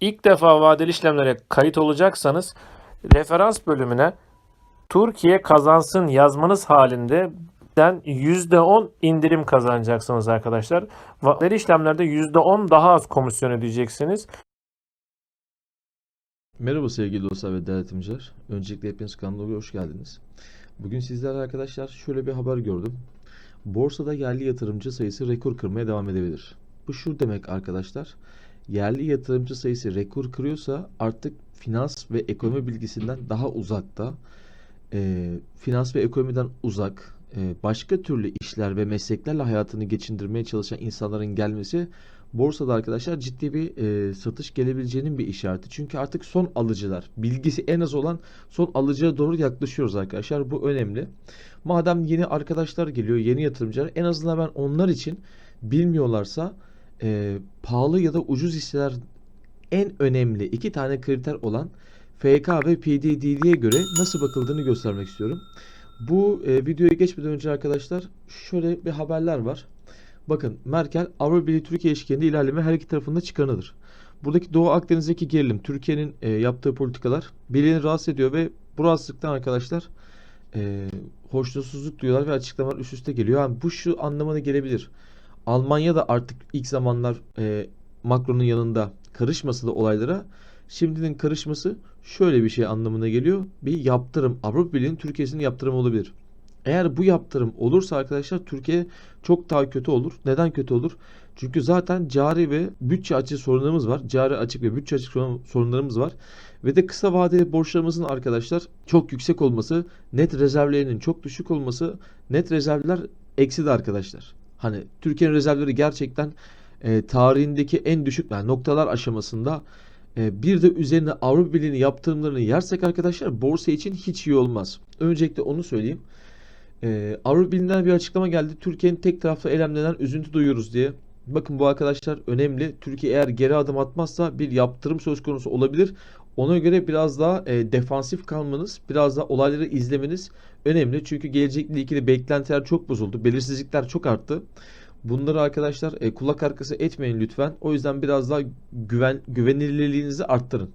ilk defa vadeli işlemlere kayıt olacaksanız referans bölümüne Türkiye kazansın yazmanız halinde den %10 indirim kazanacaksınız arkadaşlar. Vadeli işlemlerde %10 daha az komisyon ödeyeceksiniz. Merhaba sevgili dostlar ve denetimciler. Öncelikle hepiniz kanalıma hoş geldiniz. Bugün sizlerle arkadaşlar şöyle bir haber gördüm. Borsada yerli yatırımcı sayısı rekor kırmaya devam edebilir. Bu şu demek arkadaşlar. Yerli yatırımcı sayısı rekor kırıyorsa artık finans ve ekonomi bilgisinden daha uzakta, e, finans ve ekonomiden uzak, e, başka türlü işler ve mesleklerle hayatını geçindirmeye çalışan insanların gelmesi borsada arkadaşlar ciddi bir e, satış gelebileceğinin bir işareti. Çünkü artık son alıcılar, bilgisi en az olan son alıcıya doğru yaklaşıyoruz arkadaşlar. Bu önemli. Madem yeni arkadaşlar geliyor, yeni yatırımcılar en azından ben onlar için bilmiyorlarsa e, pahalı ya da ucuz hisseler en önemli iki tane kriter olan FK ve PDD'ye göre nasıl bakıldığını göstermek istiyorum. Bu e, videoya geçmeden önce arkadaşlar şöyle bir haberler var. Bakın Merkel Avrupa Birliği Türkiye ilişkilerinde ilerleme her iki tarafında çıkanıdır. Buradaki Doğu Akdeniz'deki gerilim Türkiye'nin e, yaptığı politikalar birliğini rahatsız ediyor ve bu rahatsızlıktan arkadaşlar e, hoşnutsuzluk duyuyorlar ve açıklamalar üst üste geliyor. Yani bu şu anlamına gelebilir. Almanya da artık ilk zamanlar e, Macron'un yanında karışmasa da olaylara şimdinin karışması şöyle bir şey anlamına geliyor. Bir yaptırım Avrupa Birliği'nin Türkiye'sinin yaptırımı olabilir. Eğer bu yaptırım olursa arkadaşlar Türkiye çok daha kötü olur. Neden kötü olur? Çünkü zaten cari ve bütçe açığı sorunlarımız var. Cari açık ve bütçe açık sorun- sorunlarımız var. Ve de kısa vadeli borçlarımızın arkadaşlar çok yüksek olması, net rezervlerinin çok düşük olması, net rezervler eksi de arkadaşlar. Hani Türkiye'nin rezervleri gerçekten e, tarihindeki en düşük yani noktalar aşamasında e, bir de üzerine Avrupa Birliği'nin yaptırımlarını yersek arkadaşlar borsa için hiç iyi olmaz. Öncelikle onu söyleyeyim. Ee, Avrupa Birliği'nden bir açıklama geldi. Türkiye'nin tek taraflı eylemlerinden üzüntü duyuyoruz diye. Bakın bu arkadaşlar önemli. Türkiye eğer geri adım atmazsa bir yaptırım söz konusu olabilir. Ona göre biraz daha e, defansif kalmanız, biraz daha olayları izlemeniz önemli. Çünkü gelecekle ilgili beklentiler çok bozuldu. Belirsizlikler çok arttı. Bunları arkadaşlar e, kulak arkası etmeyin lütfen. O yüzden biraz daha güven güvenilirliğinizi arttırın.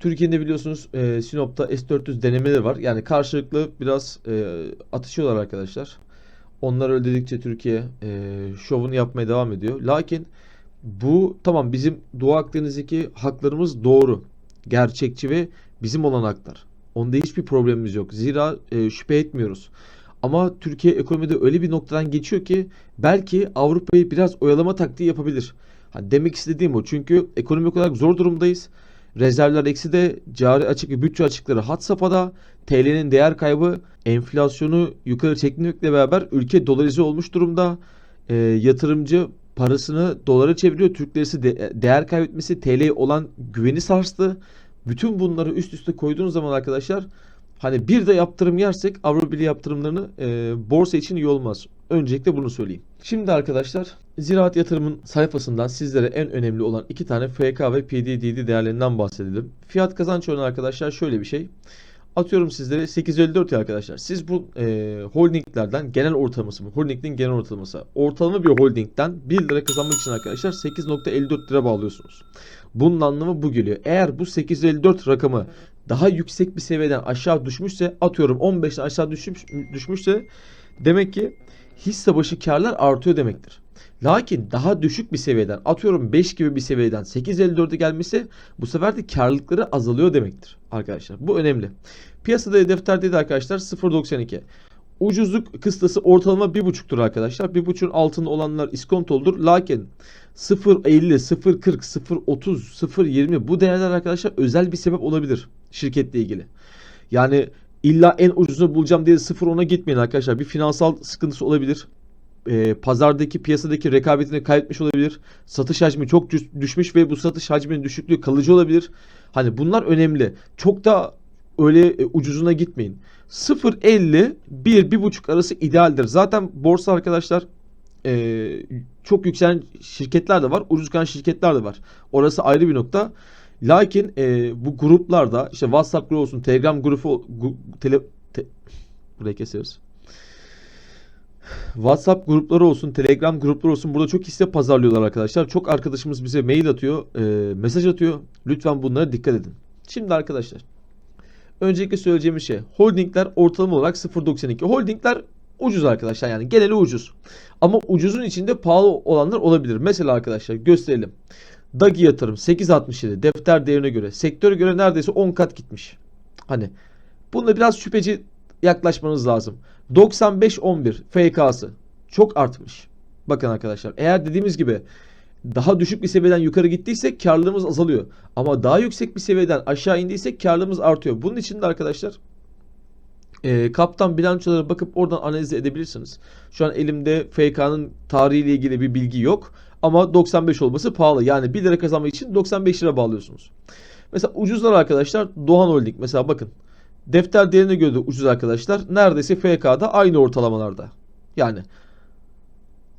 Türkiye'de biliyorsunuz e, Sinop'ta S-400 denemeleri var. Yani karşılıklı biraz e, atışıyorlar arkadaşlar. Onlar öldedikçe Türkiye e, şovunu yapmaya devam ediyor. Lakin bu tamam bizim Doğu Akdeniz'deki haklarımız doğru. Gerçekçi ve bizim olan haklar. Onda hiçbir problemimiz yok. Zira e, şüphe etmiyoruz. Ama Türkiye ekonomide öyle bir noktadan geçiyor ki belki Avrupa'yı biraz oyalama taktiği yapabilir. Ha, demek istediğim o. Çünkü ekonomik olarak zor durumdayız. Rezervler eksi de cari açık ve bütçe açıkları had safhada. TL'nin değer kaybı enflasyonu yukarı çekmekle beraber ülke dolarize olmuş durumda. E, yatırımcı parasını dolara çeviriyor. Türk lirası de- değer kaybetmesi TL'ye olan güveni sarstı. Bütün bunları üst üste koyduğunuz zaman arkadaşlar hani bir de yaptırım yersek Avrupa Birliği yaptırımlarını e, borsa için iyi olmaz. Öncelikle bunu söyleyeyim. Şimdi arkadaşlar Ziraat Yatırım'ın sayfasından sizlere en önemli olan iki tane FK ve PDDD değerlerinden bahsedelim. Fiyat kazanç oranı arkadaşlar şöyle bir şey. Atıyorum sizlere 854 ya arkadaşlar. Siz bu e, holdinglerden genel ortalaması? Holdingin genel ortalaması. Ortalama bir holdingden 1 lira kazanmak için arkadaşlar 8.54 lira bağlıyorsunuz. Bunun anlamı bu geliyor. Eğer bu 854 rakamı daha yüksek bir seviyeden aşağı düşmüşse atıyorum 15'ten aşağı düşmüş, düşmüşse demek ki hisse başı karlar artıyor demektir. Lakin daha düşük bir seviyeden atıyorum 5 gibi bir seviyeden 8.54'e gelmesi bu sefer de karlılıkları azalıyor demektir arkadaşlar. Bu önemli. Piyasada hedefler de arkadaşlar 0.92. Ucuzluk kıstası ortalama 1.5'tur arkadaşlar. 1.5'un altında olanlar iskontoludur. Lakin 0.50, 0.40, 0.30, 0.20 bu değerler arkadaşlar özel bir sebep olabilir şirketle ilgili. Yani illa en ucuzunu bulacağım diye 0.10'a gitmeyin arkadaşlar. Bir finansal sıkıntısı olabilir. Ee, pazardaki piyasadaki rekabetini kaybetmiş olabilir. Satış hacmi çok düş- düşmüş ve bu satış hacminin düşüklüğü kalıcı olabilir. Hani bunlar önemli. Çok da öyle e, ucuzuna gitmeyin. 0.50 1 1.5 arası idealdir. Zaten borsa arkadaşlar e, çok yükselen şirketler de var, ucuz kalan şirketler de var. Orası ayrı bir nokta. Lakin e, bu gruplarda işte WhatsApp grubu olsun, Telegram grubu gu- tele, te- burayı keseriz. WhatsApp grupları olsun, Telegram grupları olsun burada çok hisse pazarlıyorlar arkadaşlar. Çok arkadaşımız bize mail atıyor, e, mesaj atıyor. Lütfen bunlara dikkat edin. Şimdi arkadaşlar öncelikle söyleyeceğimiz şey holdingler ortalama olarak 0.92. Holdingler ucuz arkadaşlar yani geneli ucuz. Ama ucuzun içinde pahalı olanlar olabilir. Mesela arkadaşlar gösterelim. Dagi yatırım 8.67 defter değerine göre sektöre göre neredeyse 10 kat gitmiş. Hani bunda biraz şüpheci yaklaşmanız lazım. 95-11 FK'sı çok artmış. Bakın arkadaşlar eğer dediğimiz gibi daha düşük bir seviyeden yukarı gittiyse karlılığımız azalıyor. Ama daha yüksek bir seviyeden aşağı indiyse karlılığımız artıyor. Bunun için de arkadaşlar e, kaptan bilançolara bakıp oradan analiz edebilirsiniz. Şu an elimde FK'nın tarihiyle ilgili bir bilgi yok. Ama 95 olması pahalı. Yani 1 lira kazanmak için 95 lira bağlıyorsunuz. Mesela ucuzlar arkadaşlar Doğan Holding. Mesela bakın. Defter değerine göre de ucuz arkadaşlar. Neredeyse FK'da aynı ortalamalarda. Yani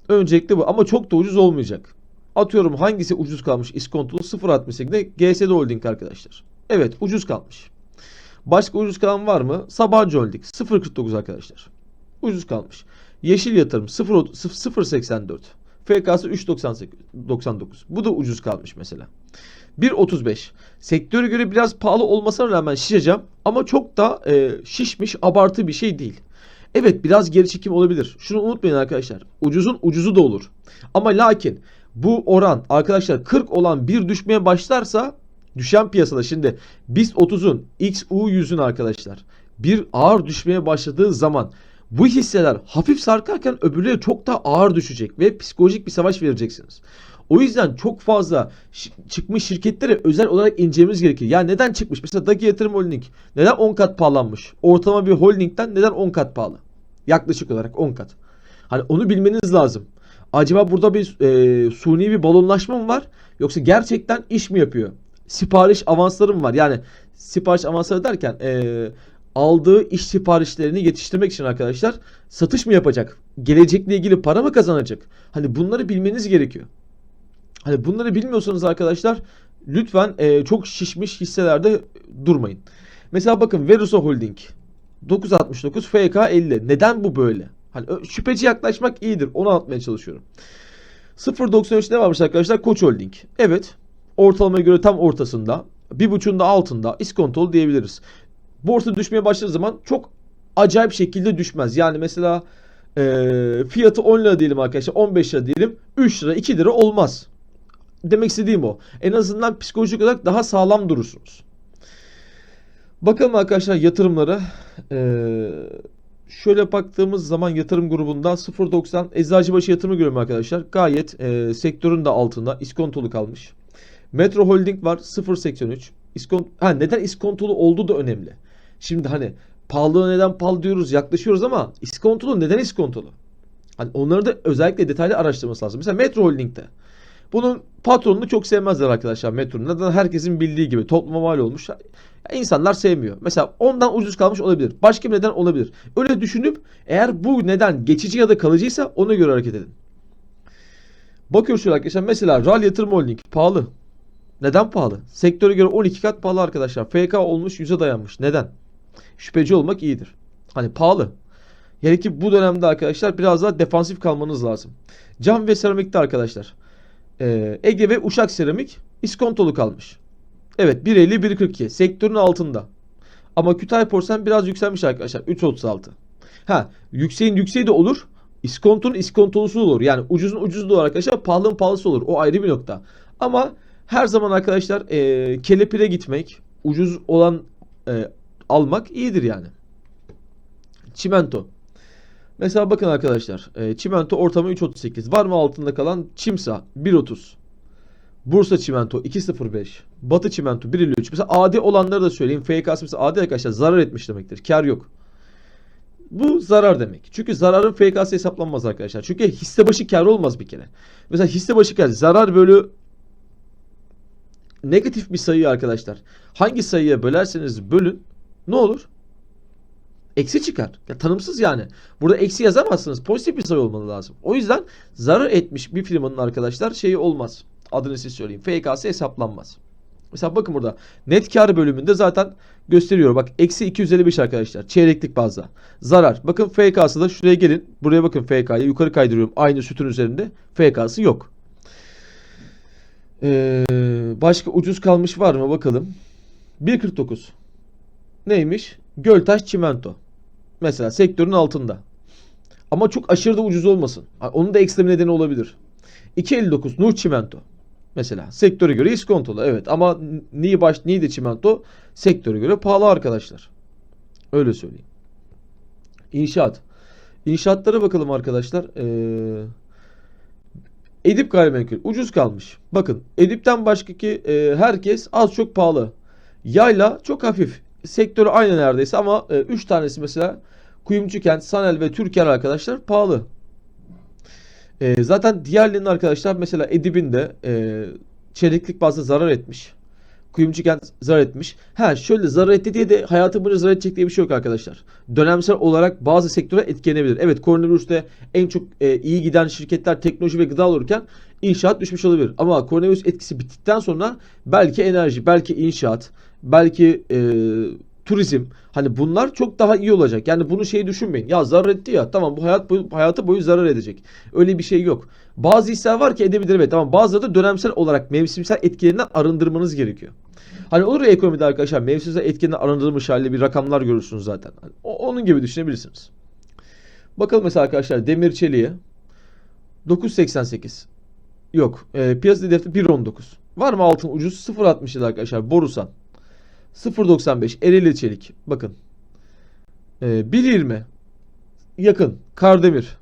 öncelikle bu ama çok da ucuz olmayacak. Atıyorum hangisi ucuz kalmış iskontolu 0.68'de GSD Holding arkadaşlar. Evet ucuz kalmış. Başka ucuz kalan var mı? Sabancı Holding 0.49 arkadaşlar. Ucuz kalmış. Yeşil Yatırım 0 0.84. FK'sı 3.99. Bu da ucuz kalmış mesela. 1.35. Sektöre göre biraz pahalı olmasına rağmen şişeceğim ama çok da e, şişmiş abartı bir şey değil. Evet biraz geri çekim olabilir. Şunu unutmayın arkadaşlar. Ucuzun ucuzu da olur. Ama lakin bu oran arkadaşlar 40 olan bir düşmeye başlarsa düşen piyasada şimdi BIST 30'un XU 100'ün arkadaşlar bir ağır düşmeye başladığı zaman bu hisseler hafif sarkarken öbürleri çok daha ağır düşecek ve psikolojik bir savaş vereceksiniz. O yüzden çok fazla çıkmış şirketlere özel olarak incelememiz gerekir. Ya neden çıkmış? Mesela Dagi Yatırım Holding neden 10 kat pahalanmış? Ortalama bir holdingden neden 10 kat pahalı? Yaklaşık olarak 10 kat. Hani onu bilmeniz lazım. Acaba burada bir e, suni bir balonlaşma mı var? Yoksa gerçekten iş mi yapıyor? Sipariş avansları mı var? Yani sipariş avansları derken e, aldığı iş siparişlerini yetiştirmek için arkadaşlar satış mı yapacak? Gelecekle ilgili para mı kazanacak? Hani bunları bilmeniz gerekiyor. Hani bunları bilmiyorsanız arkadaşlar lütfen e, çok şişmiş hisselerde durmayın. Mesela bakın Verusa Holding 969 FK 50. Neden bu böyle? Hani şüpheci yaklaşmak iyidir. Onu anlatmaya çalışıyorum. 0.93 ne varmış arkadaşlar? Koç Holding. Evet. Ortalamaya göre tam ortasında. Bir buçuğun da altında. İskontolu diyebiliriz. Borsa düşmeye başladığı zaman çok acayip şekilde düşmez. Yani mesela e, fiyatı 10 lira diyelim arkadaşlar. 15 lira diyelim. 3 lira 2 lira olmaz. Demek istediğim o. En azından psikolojik olarak daha sağlam durursunuz. Bakalım arkadaşlar yatırımlara. Ee, şöyle baktığımız zaman yatırım grubunda 0.90 Eczacıbaşı yatırımı görüyorum arkadaşlar. Gayet e, sektörün de altında iskontolu kalmış. Metro Holding var 0.83. İskont ha neden iskontolu olduğu da önemli. Şimdi hani pahalı neden pahalı diyoruz yaklaşıyoruz ama iskontolu neden iskontolu? Hani onları da özellikle detaylı araştırması lazım. Mesela Metro Holding'de bunun patronunu çok sevmezler arkadaşlar Metro'nun. Neden? Herkesin bildiği gibi topluma mal olmuş. Ya insanlar sevmiyor. Mesela ondan ucuz kalmış olabilir. Başka bir neden olabilir. Öyle düşünüp eğer bu neden geçici ya da kalıcıysa ona göre hareket edin. Bakıyoruz şöyle arkadaşlar. Mesela RAL Yatırım Holding pahalı. Neden pahalı? Sektöre göre 12 kat pahalı arkadaşlar. FK olmuş 100'e dayanmış. Neden? Şüpheci olmak iyidir. Hani pahalı. Yani ki bu dönemde arkadaşlar biraz daha defansif kalmanız lazım. Cam ve seramikte arkadaşlar. Ee, Ege ve Uşak Seramik iskontolu kalmış. Evet 1.50 1.42 sektörün altında. Ama Kütahya Porsen biraz yükselmiş arkadaşlar 3.36. Ha yükseğin yükseği de olur. İskontonun iskontolusu olur. Yani ucuzun ucuzu da olur arkadaşlar. Pahalının pahalısı olur. O ayrı bir nokta. Ama her zaman arkadaşlar e, kelepire gitmek, ucuz olan e, almak iyidir yani. Çimento. Mesela bakın arkadaşlar. E, çimento ortamı 3.38. Var mı altında kalan? Çimsa 1.30. Bursa Çimento 2.05. Batı Çimento 1.53. Mesela AD olanları da söyleyeyim. FKS mesela AD arkadaşlar zarar etmiş demektir. Kar yok. Bu zarar demek. Çünkü zararın FKS hesaplanmaz arkadaşlar. Çünkü hisse başı kar olmaz bir kere. Mesela hisse başı kar zarar bölü negatif bir sayı arkadaşlar. Hangi sayıya bölerseniz bölün ne olur? Eksi çıkar. Ya tanımsız yani. Burada eksi yazamazsınız. Pozitif bir sayı olmalı lazım. O yüzden zarar etmiş bir firmanın arkadaşlar şeyi olmaz. Adını siz söyleyin. FKS hesaplanmaz. Mesela bakın burada net kar bölümünde zaten gösteriyor. Bak eksi 255 arkadaşlar. Çeyreklik bazda. Zarar. Bakın FK'sı da şuraya gelin. Buraya bakın FK'ya. Yukarı kaydırıyorum. Aynı sütun üzerinde. FK'sı yok. Ee, başka ucuz kalmış var mı bakalım. 1.49. Neymiş? Göltaş çimento. Mesela sektörün altında. Ama çok aşırı da ucuz olmasın. Onun da ekstra bir nedeni olabilir. 2.59 Nur Çimento. Mesela sektöre göre iskontolu evet ama Niğde baş Niğde Çimento sektöre göre pahalı arkadaşlar. Öyle söyleyeyim. İnşaat. İnşaatlara bakalım arkadaşlar. Ee, Edip gayrimenkul ucuz kalmış. Bakın Edip'ten başkaki e, herkes az çok pahalı. Yayla çok hafif. Sektörü aynı neredeyse ama 3 tanesi mesela Kuyumcu Kent, Sanel ve Türker arkadaşlar pahalı. E, zaten diğerlerinin arkadaşlar mesela Edip'in de e, çeyreklik bazda zarar etmiş. Kuyumcu Kent zarar etmiş. Ha şöyle zarar etti diye de hayatı boyunca zarar edecek diye bir şey yok arkadaşlar. Dönemsel olarak bazı sektöre etkilenebilir. Evet koronavirüste en çok e, iyi giden şirketler teknoloji ve gıda olurken inşaat düşmüş olabilir. Ama koronavirüs etkisi bittikten sonra belki enerji, belki inşaat, belki e, turizm hani bunlar çok daha iyi olacak. Yani bunu şey düşünmeyin. Ya zarar etti ya tamam bu hayat boyu, hayatı boyu zarar edecek. Öyle bir şey yok. Bazı hisseler var ki edebilir evet ama bazıları da dönemsel olarak mevsimsel etkilerinden arındırmanız gerekiyor. Hani olur ya ekonomide arkadaşlar mevsimsel etkilerinden arındırılmış haliyle bir rakamlar görürsünüz zaten. Hani o- onun gibi düşünebilirsiniz. Bakalım mesela arkadaşlar demir çeliğe 9.88 Yok. E, piyasa hedefi 1.19. Var mı altın ucuz? 0.67 arkadaşlar. Borusan. 0.95 Ereğli Çelik. Bakın. Ee, 1.20 yakın. Kardemir.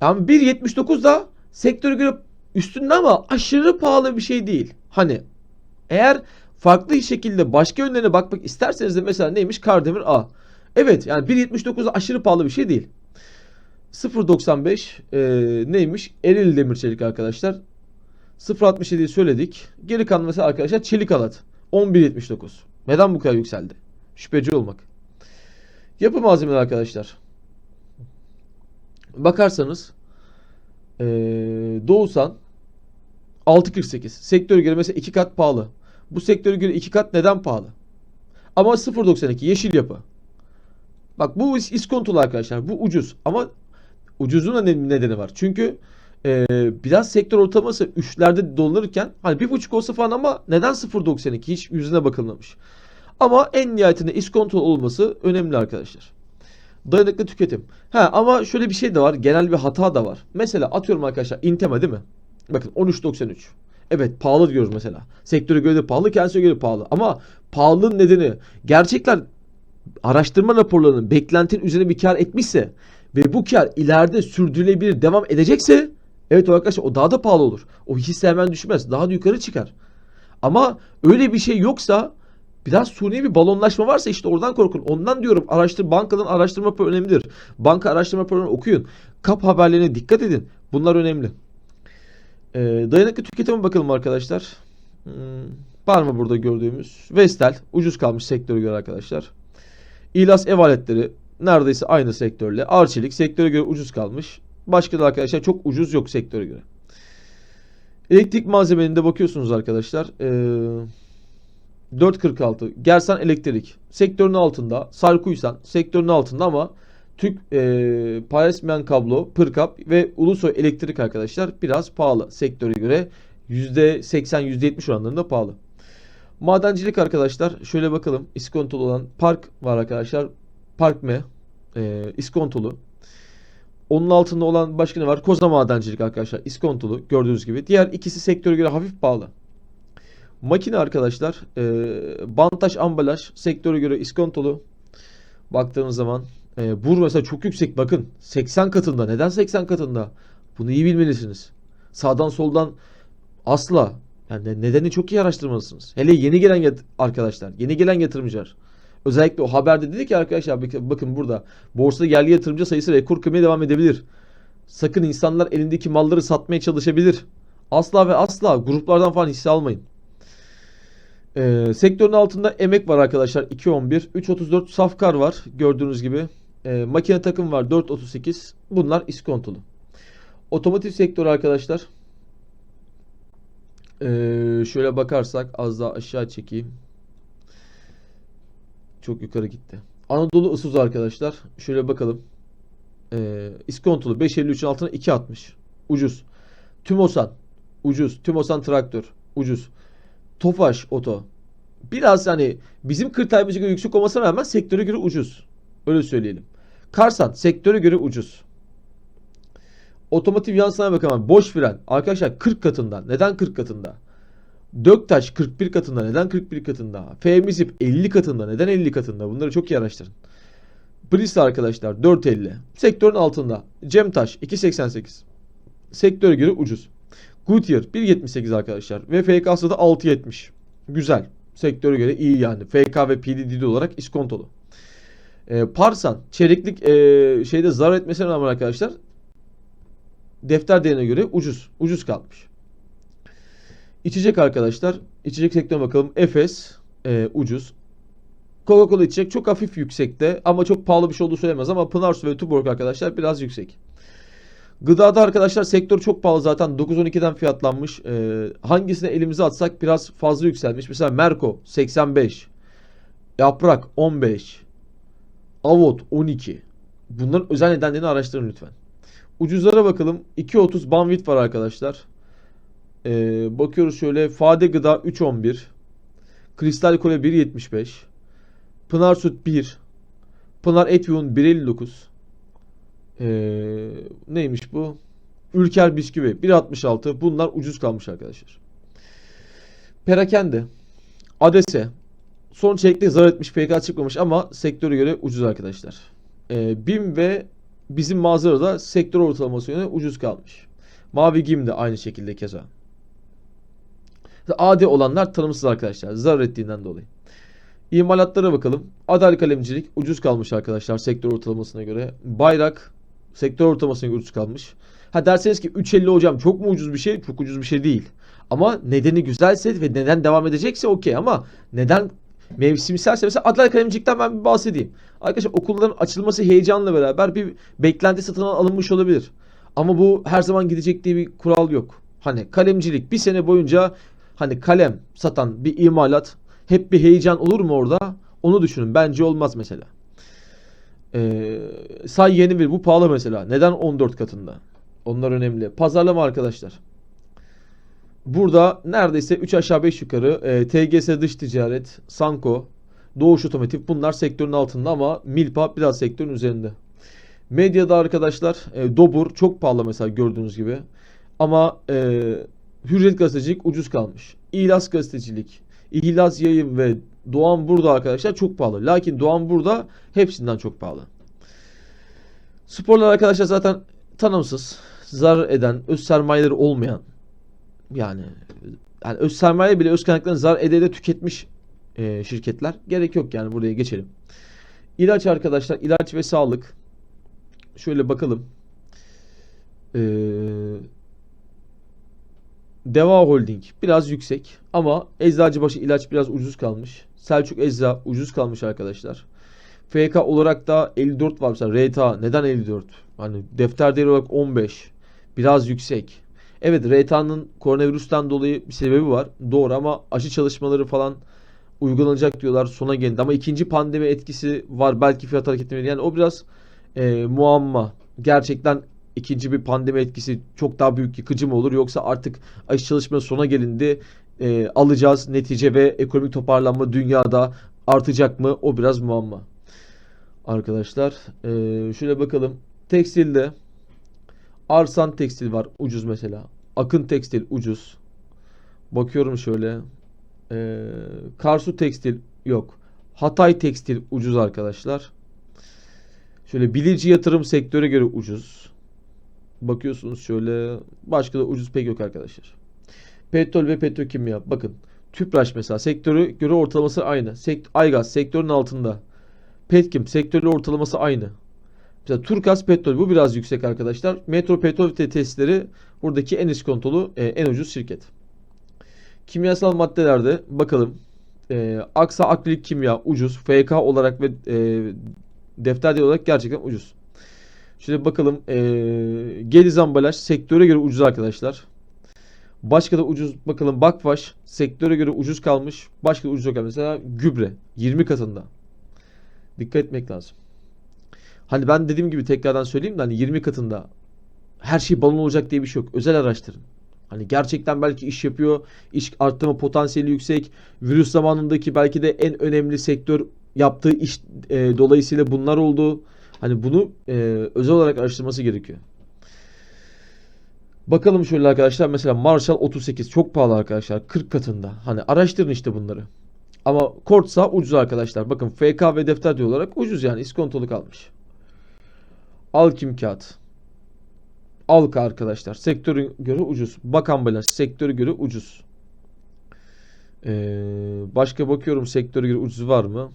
Yani 1.79 da sektöre göre üstünde ama aşırı pahalı bir şey değil. Hani eğer farklı şekilde başka yönlerine bakmak isterseniz de mesela neymiş? Kardemir A. Evet yani 1.79 da aşırı pahalı bir şey değil. 0.95 e, neymiş? Ereğli Demir Çelik arkadaşlar. 0.67'yi söyledik. Geri kalan mesela arkadaşlar Çelik Alat. 11.79. Neden bu kadar yükseldi? Şüpheci olmak. Yapı malzemeleri arkadaşlar. Bakarsanız eee Doğusan 6.48. Sektöre göre mesela 2 kat pahalı. Bu sektöre göre 2 kat neden pahalı? Ama 0.92 yeşil yapı. Bak bu is- iskontolu arkadaşlar. Bu ucuz. Ama ucuzluğun da ne- nedeni var. Çünkü ee, biraz sektör ortalaması 3'lerde dolanırken hani bir buçuk olsa falan ama neden 0.92 hiç yüzüne bakılmamış. Ama en nihayetinde iskonto olması önemli arkadaşlar. Dayanıklı tüketim. Ha ama şöyle bir şey de var. Genel bir hata da var. Mesela atıyorum arkadaşlar Intema değil mi? Bakın 13.93. Evet pahalı diyoruz mesela. Sektöre göre de pahalı, kendisine göre pahalı. Ama pahalılığın nedeni gerçekler araştırma raporlarının beklentinin üzerine bir kar etmişse ve bu kar ileride sürdürülebilir devam edecekse evet arkadaşlar o daha da pahalı olur. O hisse hemen düşmez. Daha da yukarı çıkar. Ama öyle bir şey yoksa biraz suni bir balonlaşma varsa işte oradan korkun. Ondan diyorum araştır bankanın araştırma önemlidir. Banka araştırma raporunu okuyun. Kap haberlerine dikkat edin. Bunlar önemli. Ee, dayanıklı tüketime bakalım arkadaşlar. Hmm, var mı burada gördüğümüz? Vestel ucuz kalmış sektöre göre arkadaşlar. İlas ev aletleri neredeyse aynı sektörle. Arçelik sektöre göre ucuz kalmış. Başka da arkadaşlar çok ucuz yok sektöre göre. Elektrik malzemelerinde bakıyorsunuz arkadaşlar. Ee, 4.46 Gersan Elektrik sektörün altında. Sarkuysan sektörün altında ama Türk e, Paresmen kablo, Pırkap ve Ulusoy Elektrik arkadaşlar biraz pahalı sektöre göre. %80 %70 oranlarında pahalı. Madencilik arkadaşlar şöyle bakalım. İskontolu olan Park var arkadaşlar. Park M. E, iskontolu. Onun altında olan başka ne var? Koza Madencilik arkadaşlar. İskontolu gördüğünüz gibi. Diğer ikisi sektöre göre hafif pahalı. Makine arkadaşlar. E, Bantaş ambalaj sektöre göre iskontolu. Baktığınız zaman e, bur mesela çok yüksek bakın. 80 katında. Neden 80 katında? Bunu iyi bilmelisiniz. Sağdan soldan asla yani ne- nedeni çok iyi araştırmalısınız. Hele yeni gelen arkadaşlar, yeni gelen yatırımcılar. Özellikle o haberde dedi ki arkadaşlar bak- bakın burada borsada yerli yatırımcı sayısı rekor kırmaya devam edebilir. Sakın insanlar elindeki malları satmaya çalışabilir. Asla ve asla gruplardan falan hisse almayın. Ee, sektörün altında emek var arkadaşlar 2.11. 3.34 Safkar var gördüğünüz gibi. Ee, makine takım var 4.38. Bunlar iskontolu. Otomotiv sektörü arkadaşlar. Ee, şöyle bakarsak az daha aşağı çekeyim. Çok yukarı gitti. Anadolu Isuz arkadaşlar. Şöyle bakalım. Ee, İskontolu 5.53'ün altına 2.60. Ucuz. Tümosan. Ucuz. Tümosan traktör. Ucuz. Tofaş oto. Biraz hani bizim kriterimize göre yüksek olmasına rağmen sektöre göre ucuz. Öyle söyleyelim. Karsan sektöre göre ucuz. Otomotiv yansına bakalım. Boş fren. Arkadaşlar 40 katında. Neden 40 katında? Döktaş 41 katında. Neden 41 katında? Femizip 50 katında. Neden 50 katında? Bunları çok iyi araştırın. Brisa arkadaşlar 4.50. Sektörün altında. Cemtaş 2.88. Sektöre göre ucuz. Goodyear 1.78 arkadaşlar. Ve FK'sı da 6.70. Güzel. Sektöre göre iyi yani. FK ve PDD olarak iskontolu. Ee, Parsan çeyreklik ee, şeyde zarar etmesine rağmen arkadaşlar defter değerine göre ucuz. Ucuz kalmış. İçecek arkadaşlar. İçecek sektörüne bakalım. Efes e, ucuz. Coca-Cola içecek çok hafif yüksekte ama çok pahalı bir şey olduğu söylemez ama Pınarsu ve Tuborg arkadaşlar biraz yüksek. Gıdada arkadaşlar sektör çok pahalı zaten 9-12'den fiyatlanmış. Ee, hangisine elimize atsak biraz fazla yükselmiş. Mesela Merco 85, Yaprak 15, Avot 12. Bunların özel nedenlerini araştırın lütfen. Ucuzlara bakalım. 2.30 Banvit var arkadaşlar. Ee, bakıyoruz şöyle. Fade Gıda 3.11. Kristal Kole 1.75. Pınar Süt 1. Pınar Et Yoğun 1.59. Ee, neymiş bu? Ülker Bisküvi 1.66. Bunlar ucuz kalmış arkadaşlar. Perakende. Adese. Son çeyrekte zarar etmiş PK çıkmamış ama sektöre göre ucuz arkadaşlar. Ee, BİM ve bizim mağazada sektör ortalaması yönü ucuz kalmış. Mavi Gim de aynı şekilde keza. AD olanlar tanımsız arkadaşlar. Zarar ettiğinden dolayı. İmalatlara bakalım. Adal kalemcilik ucuz kalmış arkadaşlar sektör ortalamasına göre. Bayrak sektör ortalamasına göre ucuz kalmış. Ha derseniz ki 3.50 hocam çok mu ucuz bir şey? Çok ucuz bir şey değil. Ama nedeni güzelse ve neden devam edecekse okey ama neden mevsimselse mesela Adal kalemcilikten ben bir bahsedeyim. Arkadaşlar okulların açılması heyecanla beraber bir beklenti satın alınmış olabilir. Ama bu her zaman gidecek diye bir kural yok. Hani kalemcilik bir sene boyunca hani kalem satan bir imalat hep bir heyecan olur mu orada? Onu düşünün. Bence olmaz mesela. Ee, say yeni bir bu pahalı mesela. Neden 14 katında? Onlar önemli. Pazarlama arkadaşlar. Burada neredeyse 3 aşağı 5 yukarı e, TGS dış ticaret, Sanko, Doğuş Otomotiv bunlar sektörün altında ama Milpa biraz sektörün üzerinde. Medyada arkadaşlar e, Dobur çok pahalı mesela gördüğünüz gibi. Ama e, Hürriyet gazetecilik ucuz kalmış. İhlas gazetecilik, İhlas yayın ve Doğan burada arkadaşlar çok pahalı. Lakin Doğan burada hepsinden çok pahalı. Sporlar arkadaşlar zaten tanımsız, zarar eden, öz sermayeleri olmayan yani yani öz sermaye bile öz kaynaklarını zarar ede de tüketmiş e, şirketler. Gerek yok yani buraya geçelim. İlaç arkadaşlar, ilaç ve sağlık. Şöyle bakalım. Eee Deva Holding biraz yüksek ama Eczacıbaşı ilaç biraz ucuz kalmış. Selçuk Ecza ucuz kalmış arkadaşlar. FK olarak da 54 var mesela RTA neden 54? Hani defter değeri olarak 15. Biraz yüksek. Evet RTA'nın koronavirüsten dolayı bir sebebi var. Doğru ama aşı çalışmaları falan uygulanacak diyorlar sona geldi. Ama ikinci pandemi etkisi var. Belki fiyat hareketleri yani o biraz e, muamma. Gerçekten ikinci bir pandemi etkisi çok daha büyük yıkıcı mı olur yoksa artık aşı çalışma sona gelindi e, alacağız netice ve ekonomik toparlanma dünyada artacak mı o biraz muamma. Arkadaşlar e, şöyle bakalım tekstilde Arsan Tekstil var ucuz mesela Akın Tekstil ucuz bakıyorum şöyle e, Karsu Tekstil yok Hatay Tekstil ucuz arkadaşlar. Şöyle bilici yatırım sektöre göre ucuz. Bakıyorsunuz şöyle başka da ucuz pek yok arkadaşlar. Petrol ve petrokimya bakın. Tüpraş mesela sektörü göre ortalaması aynı. Sekt Aygaz sektörün altında. Petkim sektörü ortalaması aynı. Mesela Turkas Petrol bu biraz yüksek arkadaşlar. Metro Petrol Testleri buradaki en iskontolu e, en ucuz şirket. Kimyasal maddelerde bakalım. E, Aksa Akrilik Kimya ucuz. FK olarak ve e, defter olarak gerçekten ucuz. Şöyle bakalım. E, Geliz ambalaj sektöre göre ucuz arkadaşlar. Başka da ucuz bakalım Bakvaş sektöre göre ucuz kalmış. Başka da ucuz yok. Mesela gübre 20 katında. Dikkat etmek lazım. Hani ben dediğim gibi tekrardan söyleyeyim de hani 20 katında her şey balon olacak diye bir şey yok. Özel araştırın. Hani gerçekten belki iş yapıyor, iş arttırma potansiyeli yüksek. Virüs zamanındaki belki de en önemli sektör yaptığı iş e, dolayısıyla bunlar oldu. Hani bunu e, özel olarak araştırması gerekiyor. Bakalım şöyle arkadaşlar mesela Marshall 38 çok pahalı arkadaşlar 40 katında. Hani araştırın işte bunları. Ama Kortsa ucuz arkadaşlar. Bakın FK ve defter diyor olarak ucuz yani iskontolu kalmış. Alkim kağıt. Alka arkadaşlar. Sektöre göre ucuz. Bakan Balaj sektöre göre ucuz. Ee, başka bakıyorum sektöre göre ucuz var mı?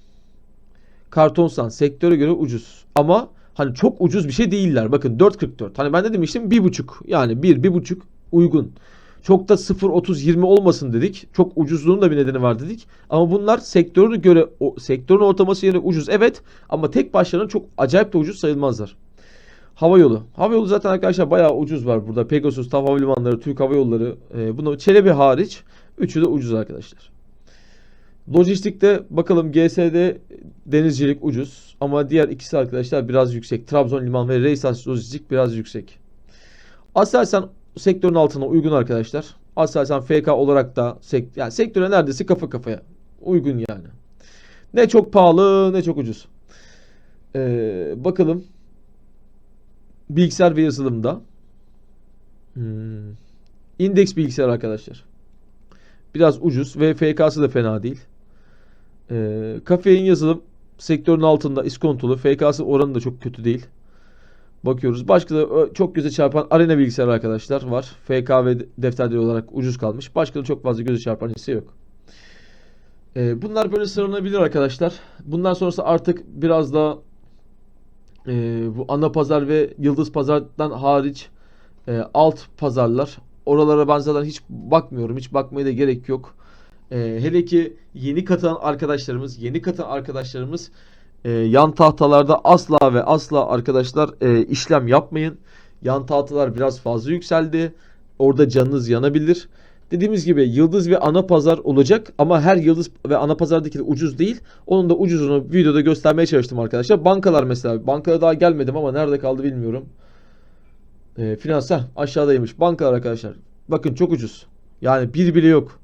Kartonsan sektöre göre ucuz. Ama hani çok ucuz bir şey değiller. Bakın 4.44. Hani ben de demiştim 1.5. Yani 1 1.5 uygun. Çok da 0 30 20 olmasın dedik. Çok ucuzluğun da bir nedeni var dedik. Ama bunlar sektörüne göre o sektörün ortalaması yerine ucuz evet ama tek başlarına çok acayip de ucuz sayılmazlar. Hava yolu. Hava yolu zaten arkadaşlar bayağı ucuz var burada. Pegasus, TAV Havalimanları, Türk Hava Yolları. E, bunu Çelebi hariç. Üçü de ucuz arkadaşlar. Lojistikte bakalım GS'de denizcilik ucuz. Ama diğer ikisi arkadaşlar biraz yüksek. Trabzon Liman ve Reysas Lojistik biraz yüksek. Aselsan sektörün altına uygun arkadaşlar. Aselsan FK olarak da sek yani sektöre neredeyse kafa kafaya. Uygun yani. Ne çok pahalı ne çok ucuz. Ee, bakalım bilgisayar ve yazılımda. Hmm. İndeks bilgisayar arkadaşlar. Biraz ucuz ve FK'sı da fena değil. Ee, kafein yazılım sektörün altında iskontolu. FK'sı oranı da çok kötü değil. Bakıyoruz. Başka da ö, çok göze çarpan arena bilgisayar arkadaşlar var. FK ve defterleri olarak ucuz kalmış. Başka da çok fazla göze çarpan hisse yok. Ee, bunlar böyle sıralanabilir arkadaşlar. Bundan sonrası artık biraz da e, bu ana pazar ve yıldız pazardan hariç e, alt pazarlar. Oralara ben zaten hiç bakmıyorum. Hiç bakmaya da gerek yok. E, hele ki yeni katılan arkadaşlarımız, yeni katılan arkadaşlarımız e, yan tahtalarda asla ve asla arkadaşlar e, işlem yapmayın. Yan tahtalar biraz fazla yükseldi. Orada canınız yanabilir. Dediğimiz gibi yıldız ve ana pazar olacak ama her yıldız ve ana pazardaki de ucuz değil. Onun da ucuzunu videoda göstermeye çalıştım arkadaşlar. Bankalar mesela. Bankaya daha gelmedim ama nerede kaldı bilmiyorum. E, finans heh, aşağıdaymış. Bankalar arkadaşlar. Bakın çok ucuz. Yani bir bile yok.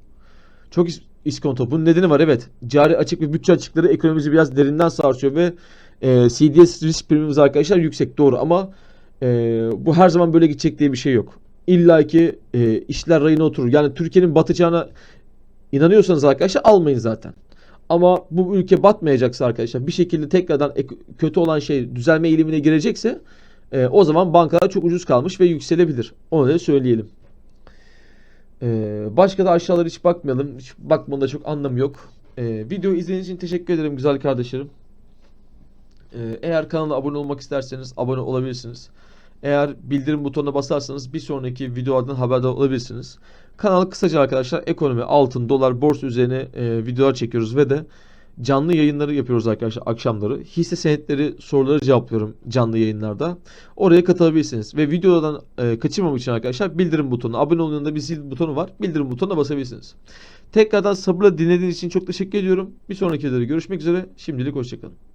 Çok is- iskonto. Bunun nedeni var evet. Cari açık ve bütçe açıkları ekonomimizi biraz derinden sarsıyor ve e, CDS risk primimiz arkadaşlar yüksek doğru ama e, bu her zaman böyle gidecek diye bir şey yok. İlla ki e, işler rayına oturur. Yani Türkiye'nin batacağına inanıyorsanız arkadaşlar almayın zaten. Ama bu ülke batmayacaksa arkadaşlar bir şekilde tekrardan ek- kötü olan şey düzelme eğilimine girecekse e, o zaman bankalar çok ucuz kalmış ve yükselebilir. Onu da söyleyelim. Ee, başka da aşağılara hiç bakmayalım. Hiç bakmanın da çok anlamı yok. Ee, videoyu izlediğiniz için teşekkür ederim güzel kardeşlerim. Ee, eğer kanala abone olmak isterseniz abone olabilirsiniz. Eğer bildirim butonuna basarsanız bir sonraki videolardan haberdar olabilirsiniz. Kanal kısaca arkadaşlar ekonomi, altın, dolar, borsa üzerine e, videolar çekiyoruz ve de canlı yayınları yapıyoruz arkadaşlar akşamları. Hisse senetleri soruları cevaplıyorum canlı yayınlarda. Oraya katılabilirsiniz. Ve videodan e, kaçırmamak için arkadaşlar bildirim butonu, abone olun yanında bir zil butonu var. Bildirim butonuna basabilirsiniz. Tekrardan sabırla dinlediğiniz için çok teşekkür ediyorum. Bir sonraki videoda görüşmek üzere. Şimdilik hoşçakalın.